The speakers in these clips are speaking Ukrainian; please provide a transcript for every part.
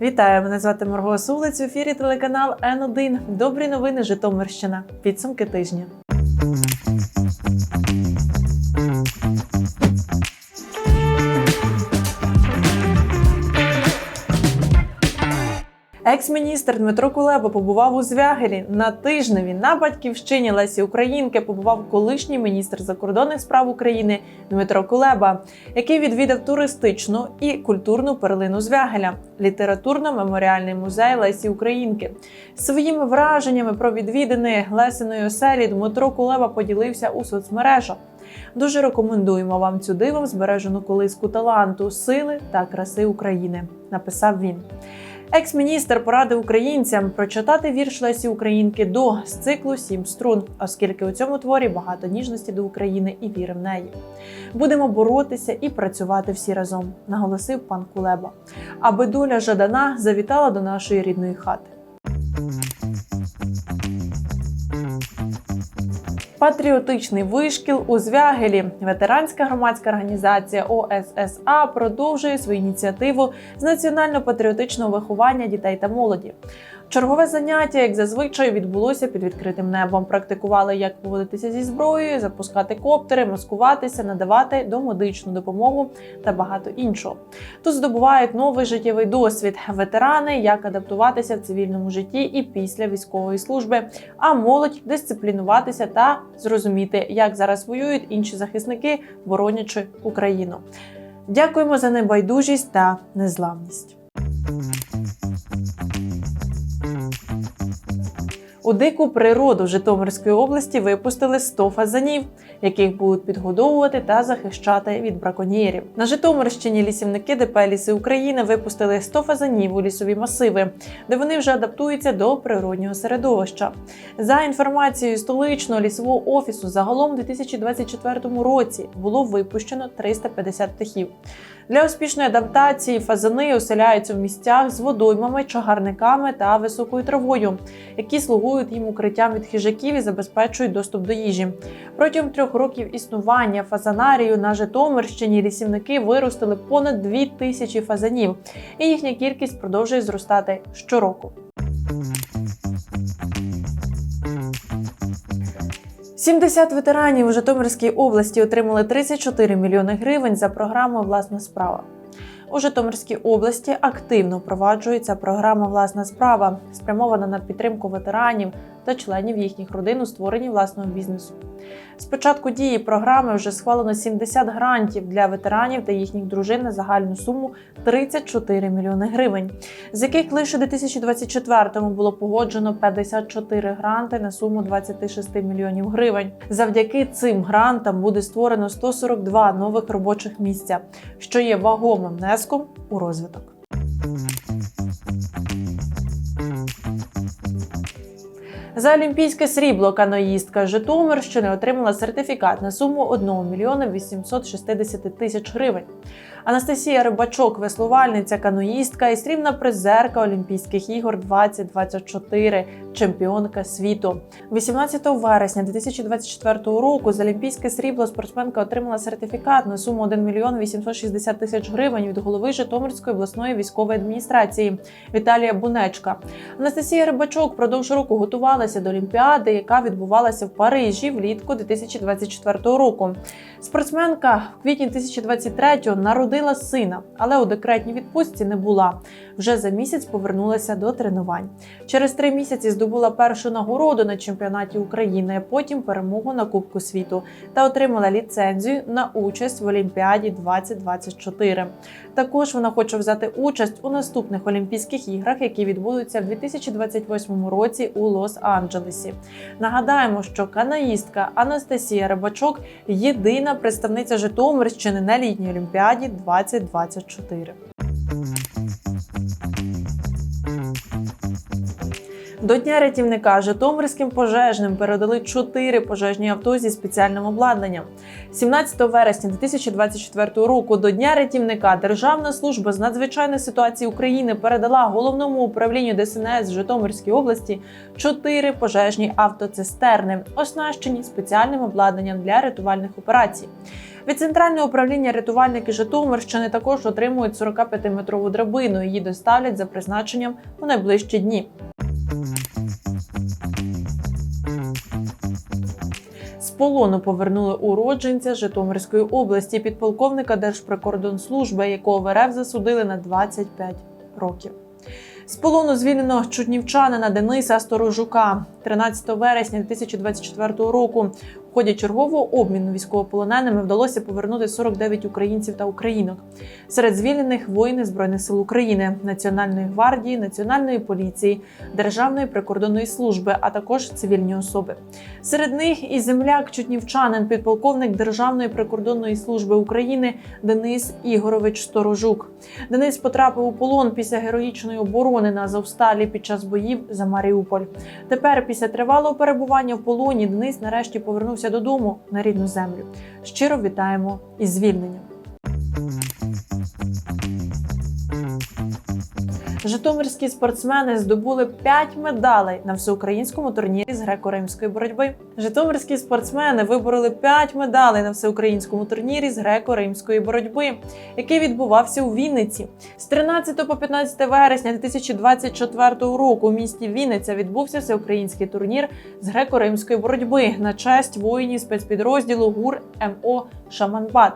Вітаю, мене звати Марго Сулиць. В ефірі телеканал Н1. Добрі новини Житомирщина. Підсумки тижня. Екс-міністр Дмитро Кулеба побував у Звягелі на тижневі на батьківщині Лесі Українки. Побував колишній міністр закордонних справ України Дмитро Кулеба, який відвідав туристичну і культурну перлину Звягеля, літературно-меморіальний музей Лесі Українки. Своїми враженнями про відвідини Лесиної оселі Дмитро Кулеба поділився у соцмережах. Дуже рекомендуємо вам цю дивом збережену колиску таланту, сили та краси України. Написав він. Екс-міністр порадив українцям прочитати вірш Лесі Українки до з циклу Сім струн, оскільки у цьому творі багато ніжності до України і віри в неї. Будемо боротися і працювати всі разом, наголосив пан Кулеба, аби доля Жадана завітала до нашої рідної хати. Патріотичний вишкіл у Звягелі. Ветеранська громадська організація ОССА продовжує свою ініціативу з національно-патріотичного виховання дітей та молоді. Чергове заняття, як зазвичай, відбулося під відкритим небом. Практикували, як поводитися зі зброєю, запускати коптери, маскуватися, надавати домедичну допомогу та багато іншого. Тут здобувають новий життєвий досвід. Ветерани, як адаптуватися в цивільному житті і після військової служби, а молодь дисциплінуватися та зрозуміти, як зараз воюють інші захисники, боронячи Україну. Дякуємо за небайдужість та незламність. У дику природу Житомирської області випустили 100 фазанів, яких будуть підгодовувати та захищати від браконьєрів. На Житомирщині лісівники ДП Ліси України випустили 100 фазанів у лісові масиви, де вони вже адаптуються до природнього середовища. За інформацією столичного лісового офісу, загалом у 2024 році було випущено 350 птахів. Для успішної адаптації фазани оселяються в місцях з водоймами, чагарниками та високою травою, які слугують їм укриттям від хижаків і забезпечують доступ до їжі. Протягом трьох років існування фазанарію на Житомирщині лісівники виростили понад дві тисячі фазанів, і їхня кількість продовжує зростати щороку. 70 ветеранів у Житомирській області отримали 34 мільйони гривень за програмою Власна справа. У Житомирській області активно впроваджується програма Власна справа, спрямована на підтримку ветеранів та членів їхніх родин у створенні власного бізнесу. З початку дії програми вже схвалено 70 грантів для ветеранів та їхніх дружин на загальну суму 34 мільйони гривень, з яких лише у 2024-му було погоджено 54 гранти на суму 26 мільйонів гривень. Завдяки цим грантам буде створено 142 нових робочих місця, що є вагомим внеском у розвиток. За олімпійське срібло каноїстка Житомирщини отримала сертифікат на суму 1 мільйона 860 тисяч гривень. Анастасія Рибачок, веслувальниця, каноїстка і срібна призерка Олімпійських ігор 2024, чемпіонка світу. 18 вересня 2024 року за олімпійське срібло спортсменка отримала сертифікат на суму 1 мільйон 860 тисяч гривень від голови Житомирської обласної військової адміністрації Віталія Бунечка. Анастасія Рибачок продовж року готувалася до Олімпіади, яка відбувалася в Парижі влітку 2024 року. Спортсменка в квітні 2023-го народила сина, але у декретній відпустці не була. Вже за місяць повернулася до тренувань. Через три місяці здобула першу нагороду на чемпіонаті України, потім перемогу на Кубку світу та отримала ліцензію на участь в Олімпіаді 2024. Також вона хоче взяти участь у наступних Олімпійських іграх, які відбудуться в 2028 році у Лос-Анджелесі. Нагадаємо, що канаїстка Анастасія Рибачок єдина представниця Житомирщини на літній олімпіаді 2024. До дня рятівника Житомирським пожежним передали чотири пожежні авто зі спеціальним обладнанням. 17 вересня 2024 року до дня рятівника Державна служба з надзвичайної ситуації України передала головному управлінню ДСНС Житомирській області чотири пожежні автоцистерни, оснащені спеціальним обладнанням для рятувальних операцій. Від центрального управління рятувальники Житомирщини також отримують 45-метрову драбину. Її доставлять за призначенням у найближчі дні. З полону повернули уродженця Житомирської області, підполковника Держприкордонслужби, якого в РФ засудили на 25 років. З полону звільнено чуднівчанина Дениса Сторожука 13 вересня 2024 року. Ході чергового обміну військовополоненими вдалося повернути 49 українців та українок. Серед звільнених воїни Збройних сил України, Національної гвардії, Національної поліції, Державної прикордонної служби, а також цивільні особи. Серед них і земляк чутнівчанин, підполковник Державної прикордонної служби України Денис Ігорович Сторожук. Денис потрапив у полон після героїчної оборони на Азовсталі під час боїв за Маріуполь. Тепер, після тривалого перебування в полоні, Денис нарешті повернувся додому на рідну землю. Щиро вітаємо із звільненням. Житомирські спортсмени здобули 5 медалей на всеукраїнському турнірі з греко-римської боротьби. Житомирські спортсмени вибороли 5 медалей на всеукраїнському турнірі з греко-римської боротьби, який відбувався у Вінниці. З 13 по 15 вересня 2024 року у місті Вінниця відбувся всеукраїнський турнір з греко-римської боротьби на честь воїнів спецпідрозділу ГУР МО Шаманбат.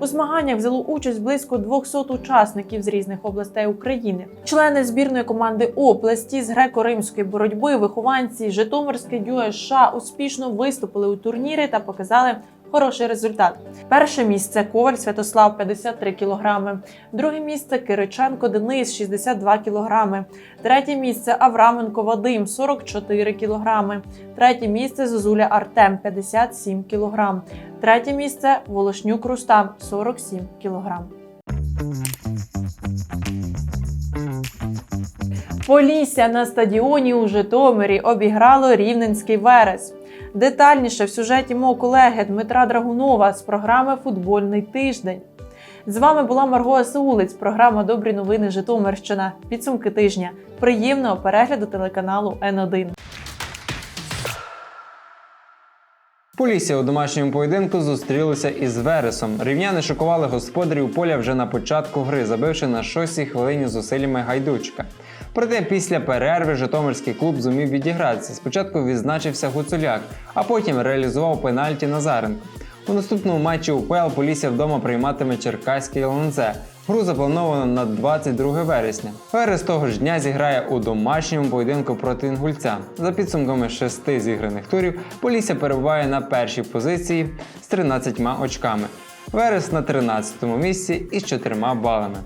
У змаганнях взяло участь близько 200 учасників з різних областей України. Члени збірної команди області з греко-римської боротьби, вихованці Житомирське дюо США успішно виступили у турнірі та показали. Хороший результат. Перше місце Коваль Святослав 53 кг. Друге місце Кириченко Денис 62 кг. Третє місце Авраменко Вадим 44 кг. Третє місце Зозуля Артем 57 кг. Третє місце Волошнюк Рустам 47 кг. Полісся на стадіоні у Житомирі обіграло Рівненський Верес. Детальніше в сюжеті мого колеги Дмитра Драгунова з програми Футбольний тиждень. З вами була Марго Саулиць, програма Добрі новини Житомирщина. Підсумки тижня. Приємного перегляду телеканалу Н1. Полісся у домашньому поєдинку зустрілися із Вересом. Рівняни шокували господарів поля вже на початку гри, забивши на шостій хвилині зусиллями гайдучка. Проте після перерви Житомирський клуб зумів відігратися. Спочатку відзначився Гуцуляк, а потім реалізував пенальті Назаренко. У наступному матчі УПЛ Полісся вдома прийматиме Черкаський ЛНЗ. Гру заплановано на 22 вересня. Верес того ж дня зіграє у домашньому поєдинку проти Інгульця. За підсумками шести зіграних турів, Полісся перебуває на першій позиції з 13 очками. Верес на 13 місці із 4 балами.